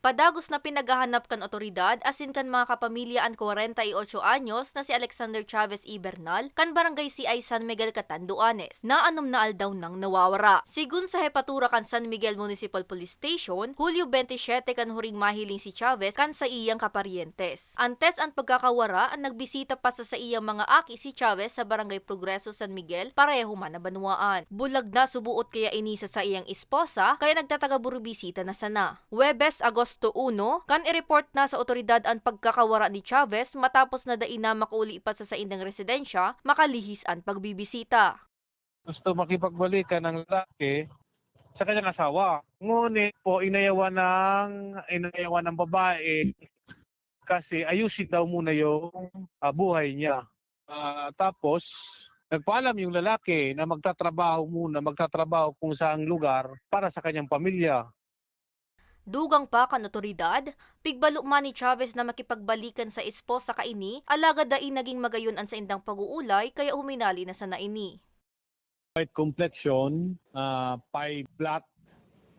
Padagos na pinagahanap kan otoridad asin kan mga kapamilya an 48 anyos na si Alexander Chavez I. Bernal kan barangay CI San Miguel Catanduanes na anom na aldaw nang nawawara. Sigun sa hepatura kan San Miguel Municipal Police Station, Hulyo 27 kan huring mahiling si Chavez kan sa iyang kaparientes. Antes ang pagkakawara ang nagbisita pa sa sa iyang mga aki si Chavez sa barangay Progreso San Miguel pareho man na banwaan. Bulag na subuot kaya inisa sa iyang esposa kaya nagtatagaburubisita na sana. Webes Agosto 1, kan i-report na sa otoridad ang pagkakawara ni Chavez matapos na daina makauli pa sa sa indang residensya, makalihis ang pagbibisita. gusto makipagbalikan ng lalaki sa kanyang asawa. Ngunit po inayawan ng inayawan ng babae kasi ayusin daw muna yung ah, buhay niya. Ah, tapos nagpaalam yung lalaki na magtatrabaho muna, magtatrabaho kung saang lugar para sa kanyang pamilya. Dugang pa kan otoridad, pigbalo man ni Chavez na makipagbalikan sa esposa kaini, alaga dain naging magayon ang sa indang pag-uulay kaya huminali na sa naini. White complexion, uh, pie flat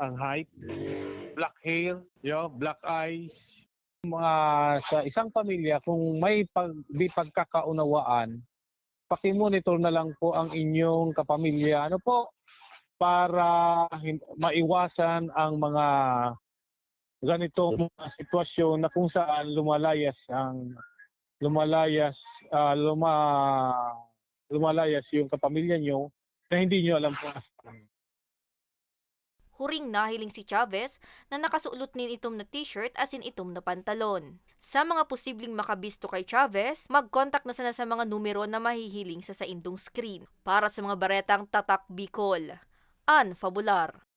ang height, black hair, yo, black eyes. Mga sa isang pamilya kung may pag, di pagkakaunawaan, paki-monitor na lang po ang inyong kapamilya. Ano po? Para maiwasan ang mga ganitong mga sitwasyon na kung saan lumalayas ang lumalayas ah, luma lumalayas yung kapamilya nyo na hindi nyo alam kung asan. Huring nahiling si Chavez na nakasuot nin itom na t-shirt asin itom na pantalon. Sa mga posibleng makabisto kay Chavez, mag-contact na sana sa mga numero na mahihiling sa sa indong screen para sa mga baretang Tatak Bicol. An Fabular